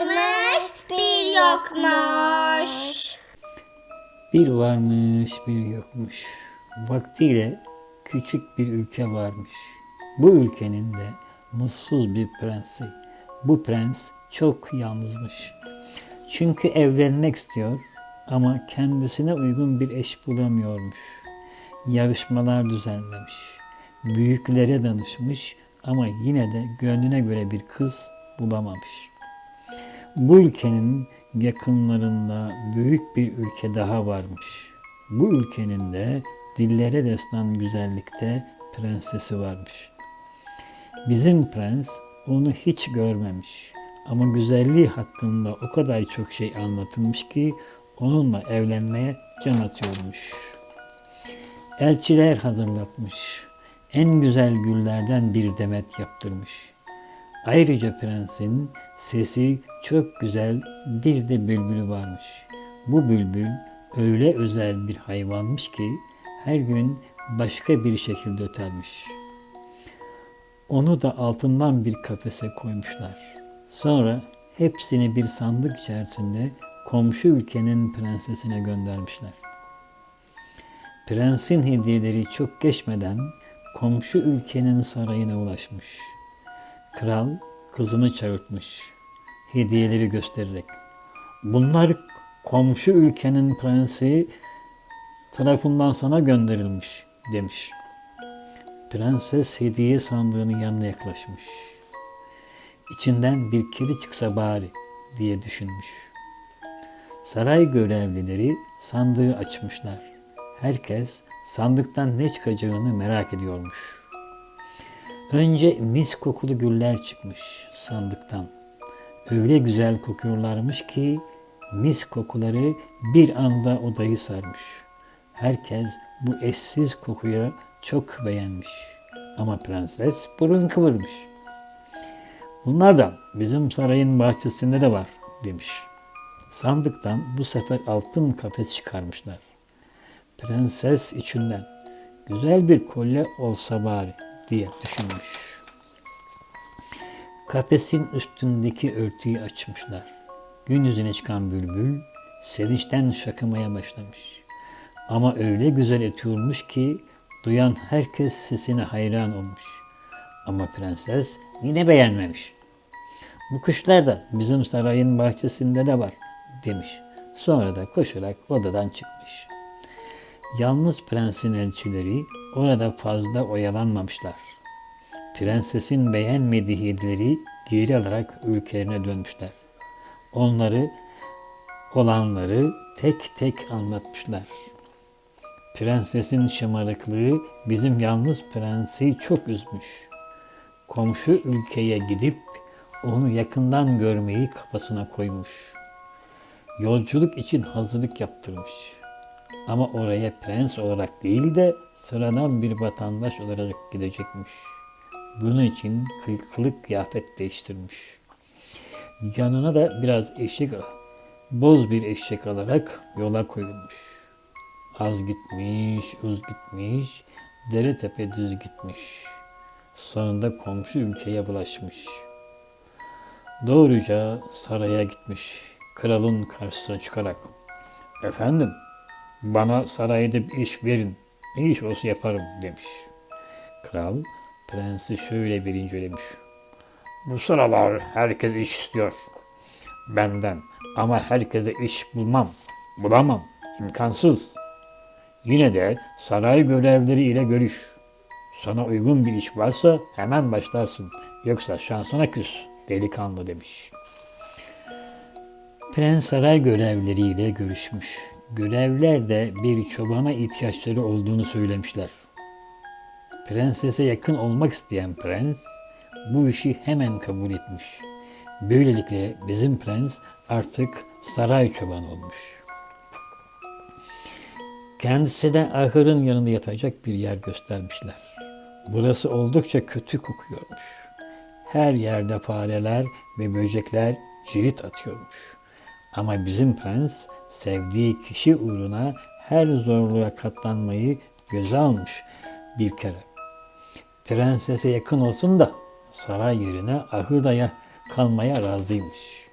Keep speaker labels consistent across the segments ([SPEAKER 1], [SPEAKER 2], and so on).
[SPEAKER 1] varmış, bir yokmuş.
[SPEAKER 2] Bir varmış bir yokmuş. Vaktiyle küçük bir ülke varmış. Bu ülkenin de mutsuz bir prensi. Bu prens çok yalnızmış. Çünkü evlenmek istiyor ama kendisine uygun bir eş bulamıyormuş. Yarışmalar düzenlemiş. Büyüklere danışmış ama yine de gönlüne göre bir kız bulamamış. Bu ülkenin yakınlarında büyük bir ülke daha varmış. Bu ülkenin de dillere destan güzellikte prensesi varmış. Bizim prens onu hiç görmemiş. Ama güzelliği hakkında o kadar çok şey anlatılmış ki onunla evlenmeye can atıyormuş. Elçiler hazırlatmış. En güzel güllerden bir demet yaptırmış. Ayrıca prensin sesi çok güzel bir de bülbülü varmış. Bu bülbül öyle özel bir hayvanmış ki her gün başka bir şekilde ötermiş. Onu da altından bir kafese koymuşlar. Sonra hepsini bir sandık içerisinde komşu ülkenin prensesine göndermişler. Prensin hediyeleri çok geçmeden komşu ülkenin sarayına ulaşmış. Kral kızını çağırtmış. Hediyeleri göstererek. Bunlar komşu ülkenin prensi tarafından sana gönderilmiş demiş. Prenses hediye sandığının yanına yaklaşmış. İçinden bir kedi çıksa bari diye düşünmüş. Saray görevlileri sandığı açmışlar. Herkes sandıktan ne çıkacağını merak ediyormuş. Önce mis kokulu güller çıkmış sandıktan. Öyle güzel kokuyorlarmış ki mis kokuları bir anda odayı sarmış. Herkes bu eşsiz kokuya çok beğenmiş. Ama prenses burun kıvırmış. Bunlar da bizim sarayın bahçesinde de var demiş. Sandıktan bu sefer altın kafes çıkarmışlar. Prenses içinden güzel bir kolye olsa bari diye düşünmüş. Kafesin üstündeki örtüyü açmışlar. Gün yüzüne çıkan bülbül sevinçten şakımaya başlamış. Ama öyle güzel ötüyormuş ki duyan herkes sesine hayran olmuş. Ama prenses yine beğenmemiş. Bu kuşlar da bizim sarayın bahçesinde de var demiş. Sonra da koşarak odadan çıkmış. Yalnız prensin elçileri orada fazla oyalanmamışlar. Prensesin beğenmediği hediyeleri geri alarak ülkelerine dönmüşler. Onları, olanları tek tek anlatmışlar. Prensesin şımarıklığı bizim yalnız prensi çok üzmüş. Komşu ülkeye gidip onu yakından görmeyi kafasına koymuş. Yolculuk için hazırlık yaptırmış. Ama oraya prens olarak değil de sıradan bir vatandaş olarak gidecekmiş. Bunun için kıl- kılık kıyafet değiştirmiş. Yanına da biraz eşek, boz bir eşek alarak yola koyulmuş. Az gitmiş, uz gitmiş, dere tepe düz gitmiş. Sonunda komşu ülkeye bulaşmış. Doğruca saraya gitmiş. Kralın karşısına çıkarak. Efendim, bana sarayda bir iş verin. Ne iş olsa yaparım demiş. Kral prensi şöyle bir incelemiş. Bu sıralar herkes iş istiyor. Benden ama herkese iş bulmam. Bulamam. imkansız. Yine de saray görevleri ile görüş. Sana uygun bir iş varsa hemen başlarsın. Yoksa şansına küs delikanlı demiş. Prens saray görevleriyle görüşmüş. Görevler de bir çobana ihtiyaçları olduğunu söylemişler. Prensese yakın olmak isteyen prens bu işi hemen kabul etmiş. Böylelikle bizim prens artık saray çobanı olmuş. Kendisi de ahırın yanında yatacak bir yer göstermişler. Burası oldukça kötü kokuyormuş. Her yerde fareler ve böcekler cirit atıyormuş. Ama bizim prens sevdiği kişi uğruna her zorluğa katlanmayı göze almış bir kere. Prensese yakın olsun da saray yerine ahırda ya- kalmaya razıymış.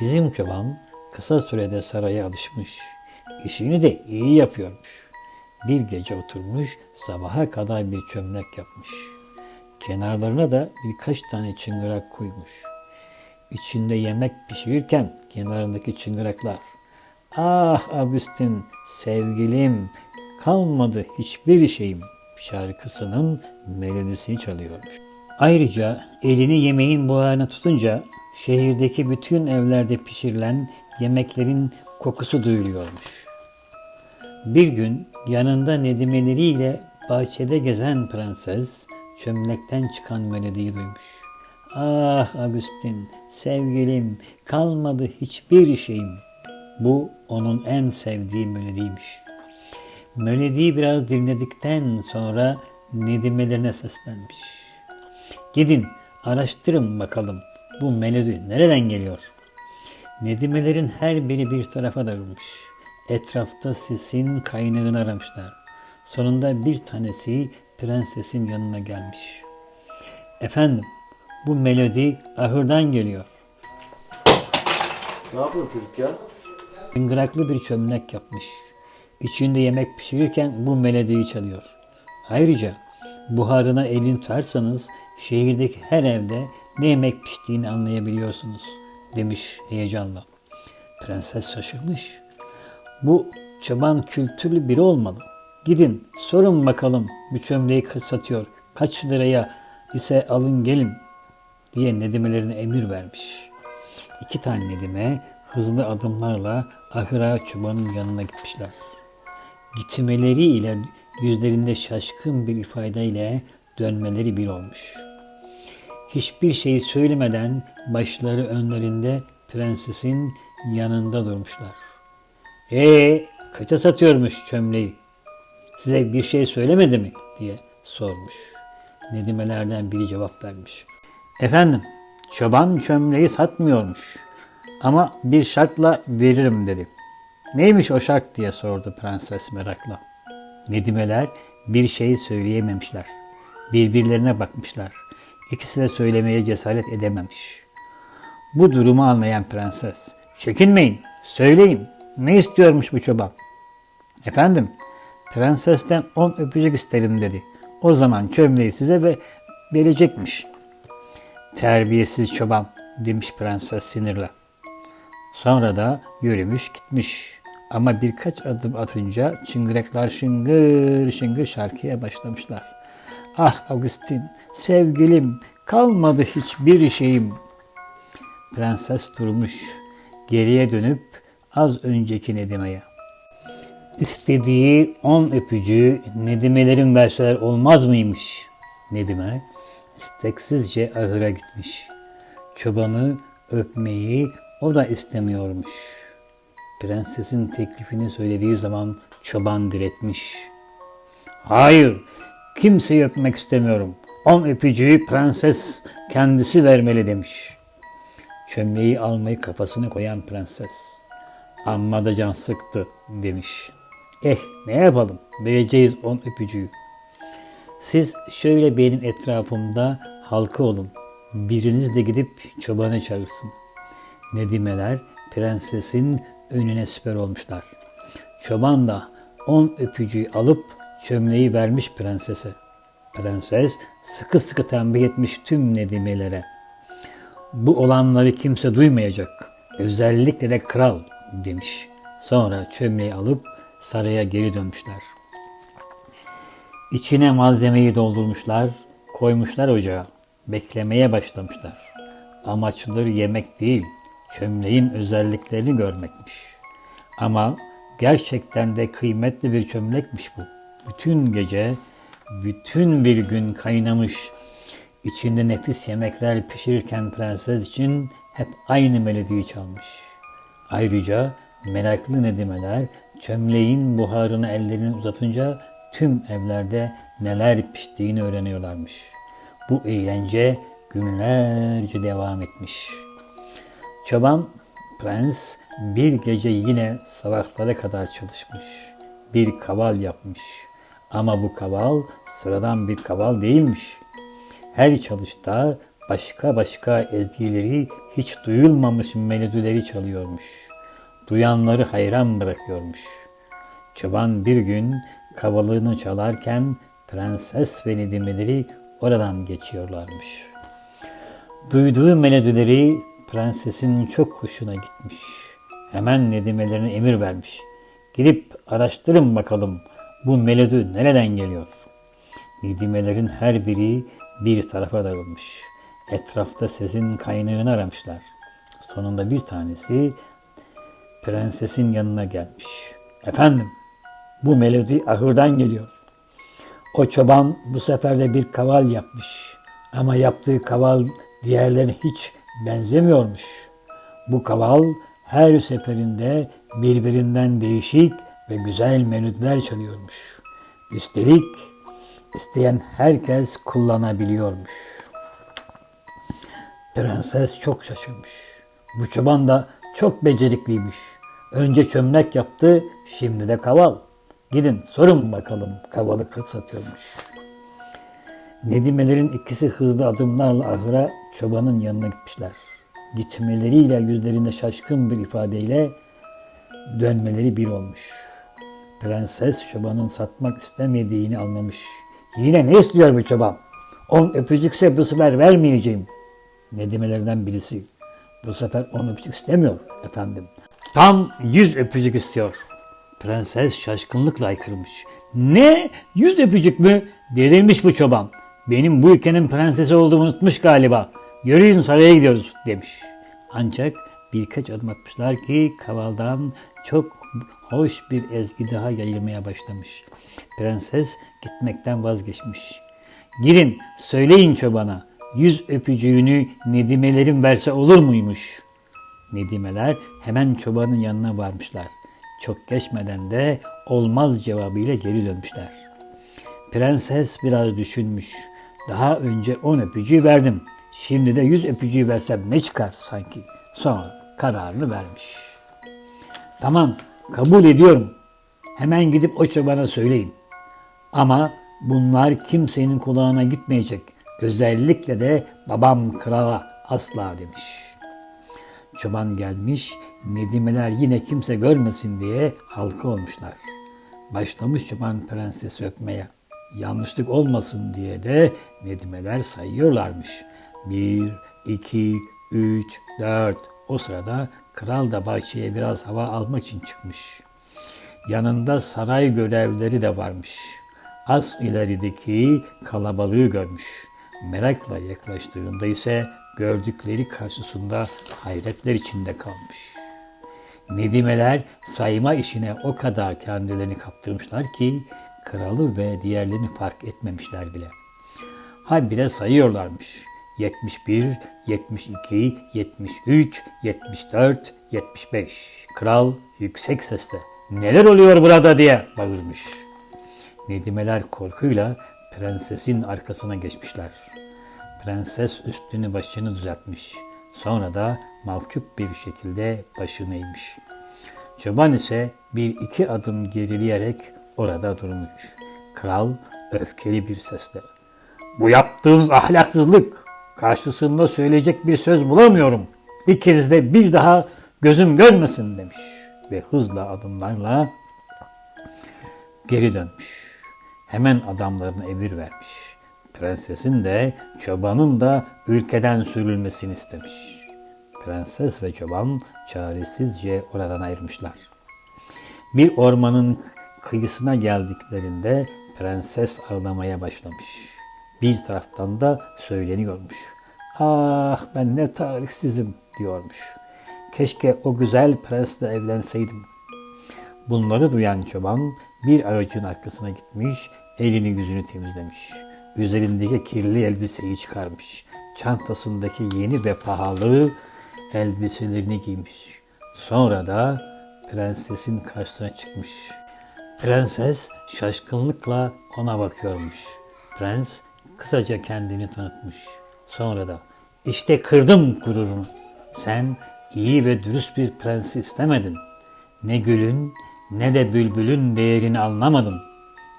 [SPEAKER 2] Bizim çoban kısa sürede saraya alışmış. İşini de iyi yapıyormuş. Bir gece oturmuş sabaha kadar bir çömlek yapmış. Kenarlarına da birkaç tane çıngırak koymuş. İçinde yemek pişirirken kenarındaki çıngıraklar. Ah Agustin sevgilim kalmadı hiçbir şeyim şarkısının melodisini çalıyormuş. Ayrıca elini yemeğin buharına tutunca şehirdeki bütün evlerde pişirilen yemeklerin kokusu duyuluyormuş. Bir gün yanında nedimeleriyle bahçede gezen prenses çömlekten çıkan melodiyi duymuş. Ah Agustin, sevgilim, kalmadı hiçbir şeyim. Bu onun en sevdiği melodiymiş. Melodiyi biraz dinledikten sonra nedimelerine seslenmiş. Gidin araştırın bakalım bu melodi nereden geliyor? Nedimelerin her biri bir tarafa dağılmış. Etrafta sesin kaynağını aramışlar. Sonunda bir tanesi prensesin yanına gelmiş. Efendim, bu melodi ahırdan geliyor.
[SPEAKER 3] Ne yapıyor çocuk ya?
[SPEAKER 2] Hıngıraklı bir çömlek yapmış. İçinde yemek pişirirken bu melodiyi çalıyor. Ayrıca buharına elini tutarsanız şehirdeki her evde ne yemek piştiğini anlayabiliyorsunuz demiş heyecanla. Prenses şaşırmış. Bu çoban kültürlü biri olmalı. Gidin sorun bakalım bu çömleği satıyor, kaç liraya ise alın gelin diye nedimelerine emir vermiş. İki tane nedime hızlı adımlarla ahıra çobanın yanına gitmişler. Gitmeleriyle yüzlerinde şaşkın bir ifadeyle dönmeleri bir olmuş. Hiçbir şey söylemeden başları önlerinde prensesin yanında durmuşlar. Ee, kaça satıyormuş çömleği? Size bir şey söylemedi mi? diye sormuş. Nedimelerden biri cevap vermiş. Efendim, çoban çömleği satmıyormuş. Ama bir şartla veririm dedi. Neymiş o şart diye sordu prenses merakla. Nedimeler bir şey söyleyememişler. Birbirlerine bakmışlar. İkisi de söylemeye cesaret edememiş. Bu durumu anlayan prenses, çekinmeyin, söyleyin, ne istiyormuş bu çoban? Efendim, prensesten on öpücük isterim dedi. O zaman çömleği size ve verecekmiş. Terbiyesiz çoban demiş prenses sinirle. Sonra da yürümüş gitmiş. Ama birkaç adım atınca çıngıraklar şıngır şıngır şarkıya başlamışlar. Ah Agustin, sevgilim, kalmadı hiçbir şeyim. Prenses durmuş, geriye dönüp az önceki Nedime'ye. İstediği on öpücüğü Nedimelerin verseler olmaz mıymış? Nedime isteksizce ahıra gitmiş. Çobanı öpmeyi o da istemiyormuş. Prensesin teklifini söylediği zaman çoban diretmiş. Hayır, kimseyi öpmek istemiyorum. On öpücüğü prenses kendisi vermeli demiş. Çömleği almayı kafasına koyan prenses. Amma da can sıktı demiş. Eh ne yapalım vereceğiz on öpücüğü. Siz şöyle benim etrafımda halka olun. Biriniz de gidip çobanı çağırsın. Nedimeler prensesin önüne süper olmuşlar. Çoban da on öpücüğü alıp çömleği vermiş prensese. Prenses sıkı sıkı tembih etmiş tüm nedimelere. Bu olanları kimse duymayacak. Özellikle de kral demiş. Sonra çömleği alıp saraya geri dönmüşler. İçine malzemeyi doldurmuşlar, koymuşlar ocağa. Beklemeye başlamışlar. Amaçları yemek değil, çömleğin özelliklerini görmekmiş. Ama gerçekten de kıymetli bir çömlekmiş bu. Bütün gece, bütün bir gün kaynamış. İçinde nefis yemekler pişirirken prenses için hep aynı melodiyi çalmış. Ayrıca meraklı nedimeler çömleğin buharını ellerini uzatınca tüm evlerde neler piştiğini öğreniyorlarmış. Bu eğlence günlerce devam etmiş. Çoban prens bir gece yine sabahlara kadar çalışmış. Bir kaval yapmış. Ama bu kaval sıradan bir kaval değilmiş. Her çalışta başka başka ezgileri hiç duyulmamış melodileri çalıyormuş. Duyanları hayran bırakıyormuş. Çoban bir gün kavalığını çalarken prenses ve nedimeleri oradan geçiyorlarmış. Duyduğu melodileri prensesin çok hoşuna gitmiş. Hemen nedimelerine emir vermiş. Gidip araştırın bakalım bu melodi nereden geliyor. Nedimelerin her biri bir tarafa dağılmış. Etrafta sesin kaynağını aramışlar. Sonunda bir tanesi prensesin yanına gelmiş. Efendim, bu melodi ahırdan geliyor. O çoban bu sefer de bir kaval yapmış. Ama yaptığı kaval diğerlerine hiç benzemiyormuş. Bu kaval her seferinde birbirinden değişik ve güzel melodiler çalıyormuş. Üstelik isteyen herkes kullanabiliyormuş. Prenses çok şaşırmış. Bu çoban da çok becerikliymiş. Önce çömlek yaptı, şimdi de kaval. Gidin sorun bakalım kavalı kız satıyormuş. Nedimelerin ikisi hızlı adımlarla ahıra çobanın yanına gitmişler. Gitmeleriyle yüzlerinde şaşkın bir ifadeyle dönmeleri bir olmuş. Prenses çobanın satmak istemediğini anlamış. Yine ne istiyor bu çoban? On öpücükse bu sefer vermeyeceğim. Nedimelerden birisi. Bu sefer on öpücük istemiyor efendim. Tam yüz öpücük istiyor. Prenses şaşkınlıkla aykırmış. Ne? Yüz öpücük mü? Delirmiş bu çoban. Benim bu ülkenin prensesi olduğumu unutmuş galiba. Yürüyün saraya gidiyoruz demiş. Ancak birkaç adım atmışlar ki kavaldan çok hoş bir ezgi daha yayılmaya başlamış. Prenses gitmekten vazgeçmiş. Girin söyleyin çobana yüz öpücüğünü nedimelerin verse olur muymuş? Nedimeler hemen çobanın yanına varmışlar. Çok geçmeden de olmaz cevabıyla geri dönmüşler. Prenses biraz düşünmüş. Daha önce on öpücüğü verdim. Şimdi de yüz öpücüğü versem ne çıkar sanki? Sonra kararını vermiş. Tamam kabul ediyorum. Hemen gidip o çobana söyleyin. Ama bunlar kimsenin kulağına gitmeyecek. Özellikle de babam krala asla demiş. Çoban gelmiş, nedimeler yine kimse görmesin diye halka olmuşlar. Başlamış çoban prensesi öpmeye. Yanlışlık olmasın diye de nedimeler sayıyorlarmış. Bir, iki, üç, dört. O sırada kral da bahçeye biraz hava almak için çıkmış. Yanında saray görevlileri de varmış. Az ilerideki kalabalığı görmüş. Merakla yaklaştığında ise gördükleri karşısında hayretler içinde kalmış. Nedimeler sayma işine o kadar kendilerini kaptırmışlar ki kralı ve diğerlerini fark etmemişler bile. Habire sayıyorlarmış. 71, 72, 73, 74, 75. Kral yüksek sesle neler oluyor burada diye bağırmış. Nedimeler korkuyla prensesin arkasına geçmişler. Prenses üstünü başını düzeltmiş. Sonra da mahcup bir şekilde başını eğmiş. Çoban ise bir iki adım gerileyerek orada durmuş. Kral öfkeli bir sesle bu yaptığınız ahlaksızlık. Karşısında söyleyecek bir söz bulamıyorum. İkiniz de bir daha gözüm görmesin demiş. Ve hızla adımlarla geri dönmüş. Hemen adamlarına emir vermiş. Prensesin de çobanın da ülkeden sürülmesini istemiş. Prenses ve çoban çaresizce oradan ayrılmışlar. Bir ormanın kıyısına geldiklerinde prenses ağlamaya başlamış. Bir taraftan da söyleniyormuş. Ah ben ne talihsizim diyormuş. Keşke o güzel prensle evlenseydim. Bunları duyan çoban bir ağacın arkasına gitmiş, elini yüzünü temizlemiş. Üzerindeki kirli elbiseyi çıkarmış. Çantasındaki yeni ve pahalı elbiselerini giymiş. Sonra da prensesin karşısına çıkmış. Prenses şaşkınlıkla ona bakıyormuş. Prens kısaca kendini tanıtmış. Sonra da işte kırdım gururunu. Sen iyi ve dürüst bir prensi istemedin. Ne gülün ne de bülbülün değerini anlamadın.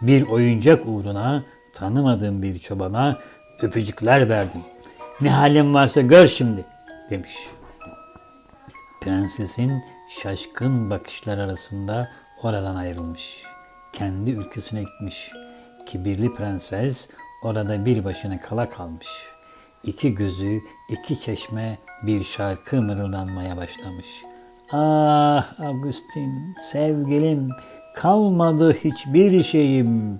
[SPEAKER 2] Bir oyuncak uğruna tanımadığın bir çobana öpücükler verdin. Ne halin varsa gör şimdi demiş. Prensesin şaşkın bakışlar arasında oradan ayrılmış. Kendi ülkesine gitmiş. Kibirli prenses orada bir başına kala kalmış. İki gözü, iki çeşme bir şarkı mırıldanmaya başlamış. Ah Agustin, sevgilim, kalmadı hiçbir şeyim.